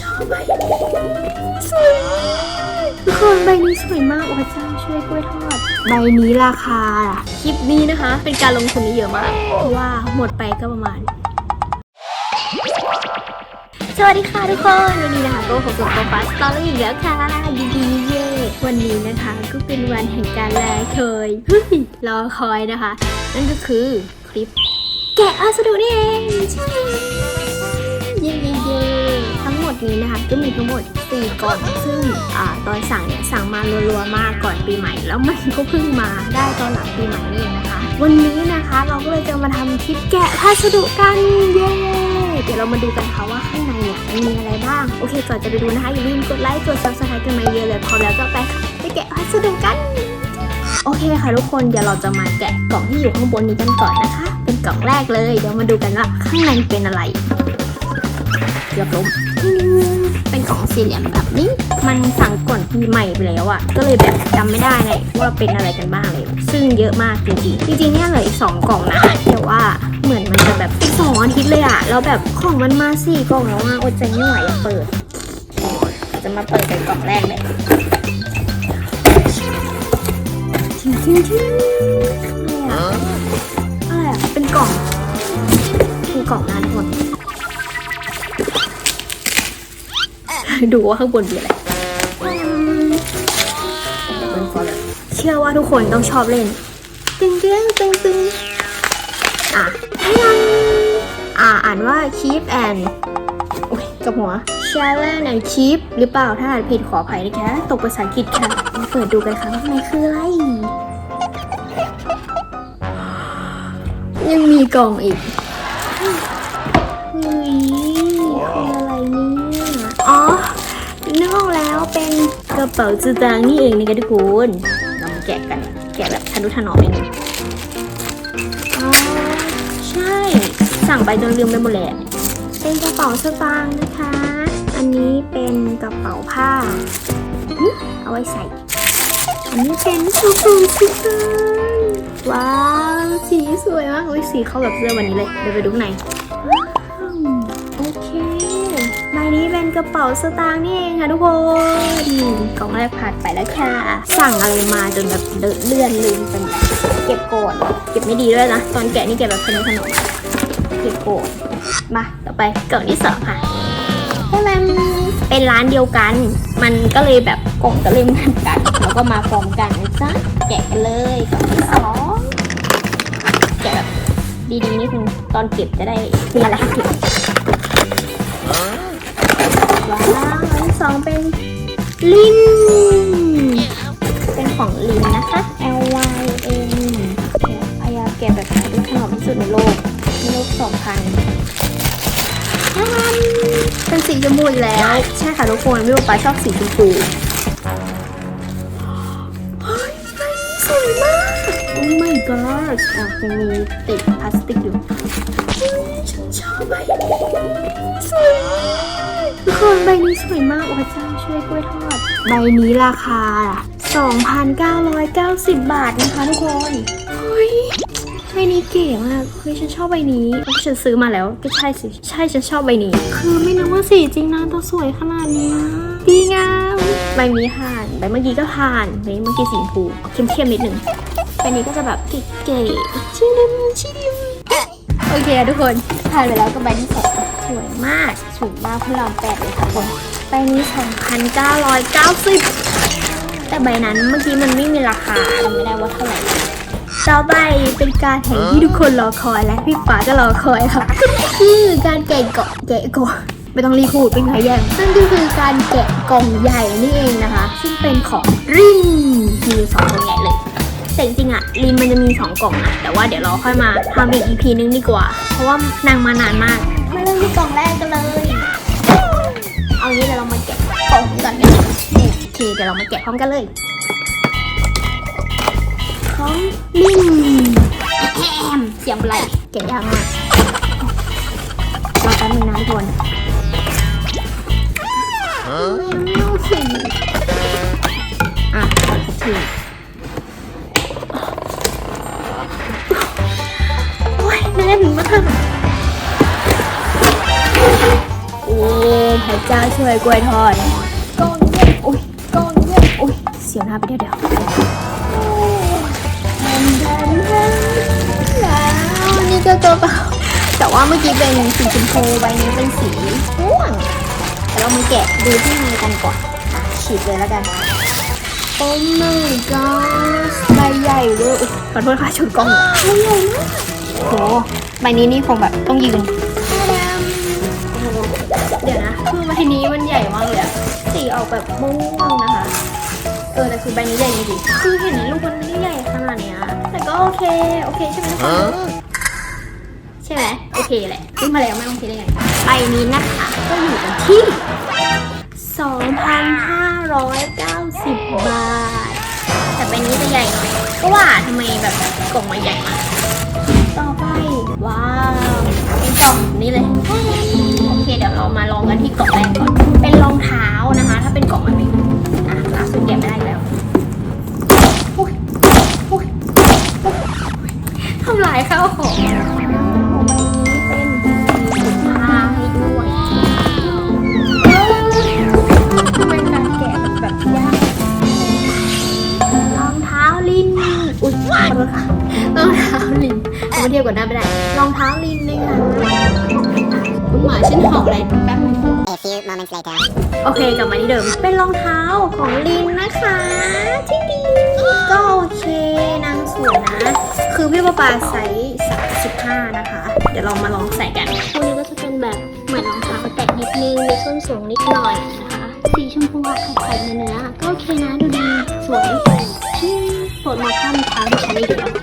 ชอบใบนี้สวยทุกคนใบนี้สวยมากโอ้พระเจ้าช่วยกล้วยทอด ใบนี้ราคาคลิปนี้นะคะ เป็นการลงทุนที่เยอะมาก เพราะว่าหมดไปก็ประมาณ สวัสดีค่ะทุกคน วันนี้นะคะก็พบกับโปรฟัสตอรี่อีกแล้วค่ะดีดีเย่วันนี้นะคะก็เป็นวันแห่งการแลเคยเฮ้ยรอคอยนะคะ นั่นก็คือคลิป แกะพัสดุนี่เองใช่เย่เย้ หมดนี้นะคะก็มีทั้งหมด 4กล่องซึ่งอตอนสั่งเนี่ยสั่งมารัวๆมากก่อนปีใหม่ แล้วมันก็เพิ่งมาได้ตอนหลังปีใหม่นี่เองนะคะ วันนี้นะคะเราก็เลยจะมาทำคลิปแกะพัสดุกันเย้เดี๋ยวเรามาดูกันค่ะว่าข้างในเนี่ยมีอะไรบ้างโอเคก่อนจะไปดูนะคะอย่าลืมกดไลค์กด subscribe กันมาเยอะเลยพอแล้วก็ไปค่ะไปแกะพัสดุกันโอเคค่ะทุกคนเดี๋ยวเราจะมาแกะกล่องที่อยู่ข้างบนนี้กันก่อนนะคะ เป็นกล่องแรกเลยเดี๋ยวมาดูกันว่าข้างในเป็นอะไรเกือบล้ม เป็นกล่องสี่เหลี่ยมแบบนี้ มันสั่งก่อนปีใหม่ไปแล้วอะ่ะ ก็เลยแบบจำไม่ได้เลยว่าเป็นอะไรกันบ้างเลย ซึ่งเยอะมากจริงๆจริงๆเนี่ยเหลืออีกสองกล่องนะแต่ว่าเหมือนมันจะแบบอีกสองอาทิตย์เลยอะ่ะแล้วแบบของมันมาสี่กล่องแล้วอะอดใจไม่ไหวอะเปิด จะมาเปิดเป็นกล่องแรกเลยทิ้งทิ้งทิ้งอะไรอะอะไรอะเป็นกล่องเป็นกล่องนะ ดูว่าข้างบนมีอะไรเป็นฟอลเชื่อว่าทุกคนต้องชอบเล่น ตึงตึงตึงตึงอะอ่าอ่านว่า keep and โอ้ยกับหัว challenge and keep หรือเปล่าถ้าอ่านผิดขออภัยนะคะตกภาษาอังกฤษค่ะมาเปิดดูกันค่ะว่าข้างในคืออะไร ยังมีกล่องอีก เป็นกระเป๋าจืตังนี่เองนะคะทุกคนเรามาแกะกันแกะแบบทะนุถนอมเองอ๋อใช่ สั่งไปจนลืมไปหมดเลยอะเป็นกระเป๋าสตางค์นะคะ อันนี้เป็นกระเป๋าผ้า เอาไว้ใส่ อันนี้เป็นกระเป๋าสตางค์ว้าว สีสวยมากอุ้ยสีเข้ากับเสื้อวันนี้เลยเดี๋ยวไปดูข้างใน นี้เป็นกระเป๋าสตางค์นี่เองค่ะทุกคนกล่องแรกผ่านไปแล้วค่ะ สั่งอะไรมาจนแบบเดินเลื่อนลืมไปหมดเก็บก่อนเก็บไม่ดีด้วยนะ ตอนแกะนี่เก็บแบบขนมขนมเก็บก่อนมาต่อไปกล่องที่สองค่ะให้มันเป็นร้านเดียวกัน มันก็เลยแบบกล่องก็เลยเหมือนกัน แล้วก็มาพร้อมกันนะจ๊ะแกะกันเลยกล่องที่สองแกะแบบดีๆนิดนึงตอนเก็บจะได้มีอะไรให้เก็บ ว้าวอันที่สองเป็นลินเป็นของลินนะคะ L Y N พยายามแกะแบบที่ขนมที่สุดในโลกในโลกสองพันเป็นสีชมพูอีกแล้ว ใช่ค่ะทุกคนพี่ป๊าชอบสีชมพูสวยมาก โอ้ my god อะยังมีติดพลาสติกอยู่ฉันชอบใบนี้สวย ทุกคนใบนี้สวยมากโอ้พระเจ้าช่วยกล้วยทอด ใบนี้ราคา 2,990 บาทนะคะทุกคนเฮ้ยใบนี้เก๋มากเฮ้ยฉันชอบใบนี้ฉันซื้อมาแล้วก็ใช่สิใช่ฉันชอบใบนี้ คือไม่นึกว่าสีจริงนะต้องสวยขนาดนี้ดีงามใบนี้ผ่านใบเมื่อกี้ก็ผ่านใบเมื่อกี้สีชมพูเข้มๆนิดนึงใบนี้ก็จะแบบเก๋ๆชิลิมชิลิมโอเคทุกคนผ่านไปแล้วก็ใบที่สอง สวยมากสูงมากพระรามแปดเลยทุกคนใบนี้ 2,990 แต่ใบนั้นเมื่อกี้มันไม่มีราคาจำไม่ได้ว่าเท่าไหร่ต่อไปเป็นการแห่งที่ทุกคนรอคอยและพี่ป๋าก็รอคอยค่ะคือการแกะเกาะแกะกล่องไม่ต้องรีพูดเป็นใครแย่งนั่นก็คือการแกะกล่องใหญ่นี่เองนะคะ ซึ่งเป็นของรินมีอสองกล่องใหญ่เลยแต่จริงๆอะรินมันจะมีสองกล่องนะแต่ว่าเดี๋ยวเราค่อยมาทำอีก EP นึงดีกว่าเพราะว่านางมานานมาก มาเริ่มที่กล่องแรกกันเลย เอางี้เดี๋ยวเรามาแกะกล่องก่อนกันโอเคเดี๋ยวเรามาแกะพร้อมกันเลย ของลินแอมเสียงอะไรแกะยากมากรอแป๊บนึงนะทุกคนอ่ ช่วยวยกล้วยทอดก้อนเยี่ยมอุ้ยก้อนเยี่ยมอุ้ยเสียวหน้าไปเดี๋ยวเดี๋ยวแล้วนี่ก็กระเป๋าแต่ว่าเมื่อกี้เป็นสีชมพูใบนี้เป็นสีม่วงเดี๋ยวเรามาแกะดูที่ในกันก่อนอะฉีดเลยแล้วกันโอ้ my god ใบใหญ่เวอร์อุ๊ยขอโทษค่ะชุดกล้องใบใหญ่มากโหใบนี้นี่คงแบบต้องยืน ใบนี้มันใหญ่มากเลยอะสีออกแบบม่วงนะคะ เออแต่คือใบนี้ใหญ่จริงๆคือเห็นในรูปมันไม่ได้ใหญ่ขนาดเนี้ยแต่ก็โอเคโอเคใช่ไหมทุกคนใช่ไหมโอเคแหละขึ้นมาแล้วไม่โอเคได้ไงใบนี้นะคะก็อยู่กันที่ 2,590 บาท แต่ใบนี้จะใหญ่หน่อยก็ว่าทำไมแบบกล่องมันใหญ่มากต่อไปว้าวเป็นกล่องนี้เลยโอ เรามาลองกันที่กล่องแรกก่อน เป็นรองเท้านะคะ ถ้าเป็นกล่องแบบนี้อะล่าสุดแกะไม่ได้แล้วทำลายข้าวของของใบนี้เป็นถุงผ้าให้ด้วยเป็นการแกะแบบยากรองเท้าลิน อุ้ยขอโทษค่ะรองเท้าลินเอามาเทียบกับหน้าไม่ได้ รองเท้าลินเลยค่ะคุณ หมาฉันเห่าอะไรแป๊บนึง A few moments later. โอเคกลับมาที่เดิม เป็นรองเท้าของลินนะคะที่ดีก็โอเคนางสวยนะ คือพี่ปาปาไซส์35 นะคะ เดี๋ยวเรามาลองใส่กันคู่นี้ก็จะเป็นแบบเหมือนรองเท้าแตะนิดนึงมีส้นสูงนิดหน่อยนะคะ สีชมพูออกไข่ๆเนื้อๆก็โอเคนะดูดีสวยอืมโปรดมาข้ามเท้าดิฉันเลยเดียว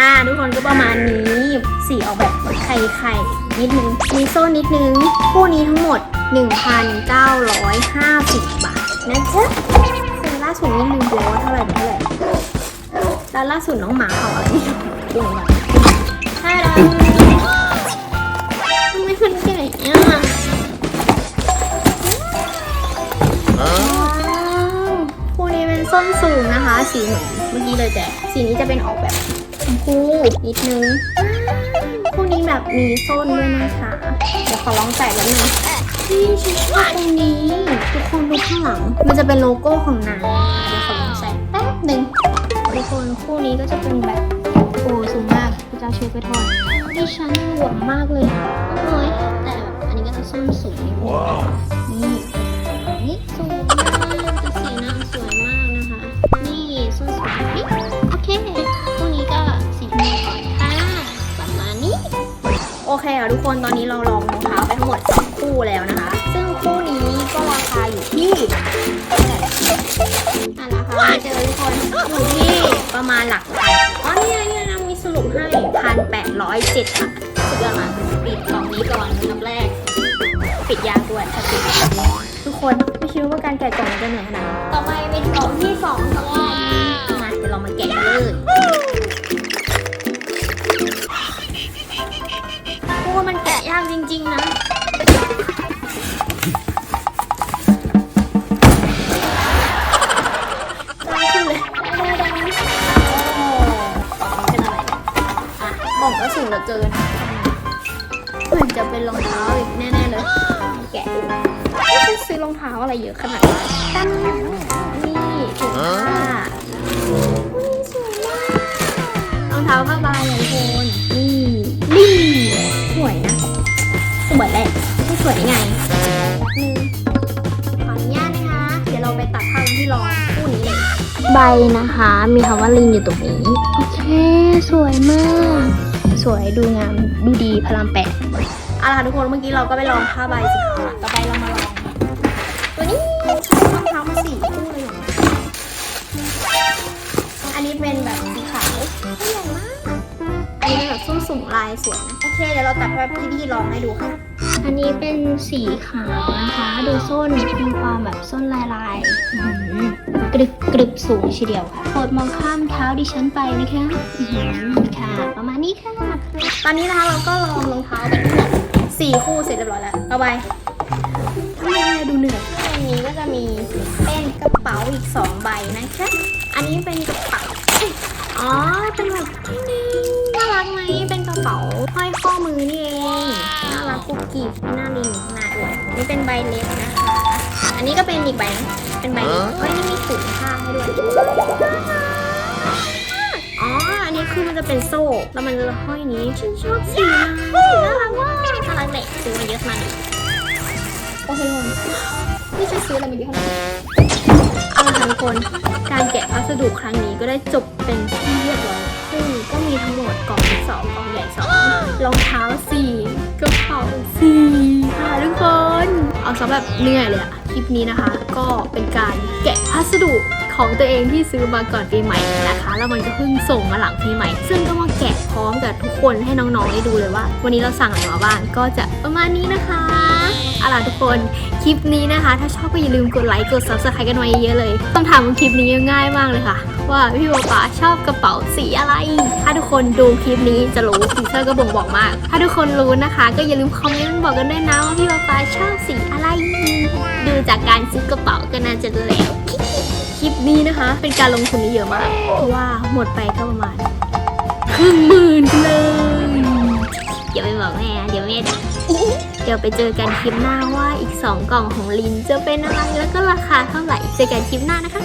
อ่าทุกคนก็ประมาณนี้สีออกแบบไข่ไข่นิดนึงมีโซ่นิดนึงคู่นี้ทั้งหมด 1,950 บาทนะจ๊ะคือล่าสุดนี่ลืมไปแล้วว่าเท่าไหร่เป็นเท่าไหร่แล้วล่าสุดน้องหมาเห่าอะไรนี่ดูหน่อยฮ่าดาทำไมมันใหญ่อะว้าวคู่นี้เป็นส้นสูงนะคะ สีเหมือนเมื่อกี้เลยแต่สีนี้จะเป็นออกแบบ มพูนิดนึงคู่นี้แบบมีส้นด้วยนะคะ เดี๋ยวขอลองใส่แล้วนึงนี่ฉันชอบตรงนี้ ทุกคนดูข้างหลัง มันจะเป็นโลโก้ของนางเดี๋ยวขอลองใส่แป๊บหนึ่งทุกคนคู่นี้ก็จะเป็นแบบโอ้สูงมากพระเจ้าช่วยไปทอดดิฉันหวงมากเลยโอ้ยแต่อันนี้ก็จะส้นสูงนิดนึง โอเคค่ะทุกคนตอนนี้เราลองรองเท้าไปทั้งหมดสองคู่แล้วนะคะ ซึ่งคู่นี้ก็ราคาอยู่ที่อะราคาไม่เจอทุกคนอยู่ที่ประมาณหลักพันอ๋อนี่ไงนี่นะมีสรุปให้พันแปดร้อยเจ็ดบาทสุดยอดมากปิดกล่องนี้ก่อนอันดับแรก ปิดยางด้วยถ้าปิดทุกคนไม่คิดว่าการแกะกล่องจะเหนื่อยขนาด ริง ๆ นะ ได้ขึ้นเลยได้ได้ได้โอ้กล่องนี้เป็นอะไรเนี่ยอะกล่องก็สูงเหลือเกินเหมือนจะเป็นรองเท้าอีกแน่ๆเลย แกะดูไม่ใช่ซื้อรองเท้าอะไรเยอะขนาดนี้ตั้งนี่ถุงผ้าอุ๊ยสวยมากรองเท้าผ้าใบอะทุกคนนี่นี่ วยแหละไม่สวยได้ไงหนึ่งขออนุญาตนะคะ เดี๋ยวเราไปตัดผ้ากันที่รองคู่นี้เลยใบนะคะ มีคำว่าลินอยู่ตรงนี้ โอเค สวยมาก สวยดูงามดูดีพลังแปดเอาล่ะค่ะทุกคนเมื่อกี้เราก็ไปลองผ้าใบสีขาวต่อไปเรามาลองตัวนี้รองเท้ามาสี่คู่เลยเหรออันนี้เป็นแบบสีขาวไม่ใหญ่มากอันนี้เป็นแบบส้นสูงลายสวยนะโอเคเดี๋ยวเราตัดแบบพี่ๆลองให้ดูค่ะ อันนี้เป็นสีขาวนะคะ ดูส้นมีความแบบส้นลายลายๆอื้อหือกรึบกรึบสูงทีเดียวค่ะโปรดมองข้ามเท้าดิฉันไปนะคะอื้อหือค่ะ ประมาณนี้ค่ะ ตอนนี้นะคะเราก็ลองรองเท้าไปทั้งหมดสี่คู่เสร็จเรียบร้อยแล้วต่อไปทำไมดูเหนื่อยอันนี้ก็จะมีเป็นกระเป๋าอีกสองใบนะคะ อันนี้เป็นกระเป๋าเอ้ยอ๋อเป็นแบบที่นึงน่า รัรักไหมเป็นกระเป๋าห้อยข้อมือนี่เองน่ารักกุ๊กกิ๊บหน้าลิงหน้าด้วยนี่เป็นใบเล็บนะคะ อันนี้ก็เป็นอีกใบนะเป็นใบเล็บเฮ้ยนี่มีถุงผ้าให้ด้วยอ๋ออันนี้คือมันจะเป็นโซ่แล้วมันจะห้อยนี้ฉันชอบสีนี้น่ารักมากน่ารักเด็กซื้อมาเยอะขนาดนี้โอเคทุกคนนี่จะซื้ออะไรมาดีขนาดนี้เอาละค่ะทุกคนการแกะพัสดุครั้งนี้ก็ได้จบเป็นที่เรียบร้อยซึ่งก็มี ทั้งหมดกล่องสองกล่องใหญ่สองรองเท้าสี่กระเป๋าสี่ค่ะทุกคน เอาซะแบบเหนื่อยเลยอะคลิปนี้นะคะ ก็เป็นการแกะพัสดุของตัวเองที่ซื้อมาก่อนปีใหม่นะคะ แล้วมันก็เพิ่งส่งมาหลังปีใหม่ ซึ่งก็มาแกะพร้อมกับทุกคนให้น้องๆได้ดูเลยว่า วันนี้เราสั่งอะไรมาบ้างก็จะประมาณนี้นะคะ เอาล่ะทุกคน คลิปนี้นะคะ ถ้าชอบก็อย่าลืมกดไลค์กด subscribe กันไว้เยอะเลยคำถามของคลิปนี้ง่ายมากเลยค่ะ ว่าพี่โบปาชอบกระเป๋าสีอะไร ถ้าทุกคนดูคลิปนี้จะรู้สีเสื้อก็บ่งบอกมาก ถ้าทุกคนรู้นะคะ ก็อย่าลืมคอมเมนต์บอกกันด้วยนะว่าพี่โบปาชอบสีอะไร ดูจากการซื้อกระเป๋าก็น่าจะรู้แล้วคลิปนี้นะคะ เป็นการลงทุนที่เยอะมากเพราะว่าหมดไปก็ประมาณครึ่งหมื่นเลยอย่าไปบอกแม่เดี๋ยวแม่เดี๋ยวไปเจอกันคลิปหน้าว่าอีก 2 กล่องของลินจะเป็นอะไรแล้วก็ราคาเท่าไหร่เจอกันคลิปหน้านะคะ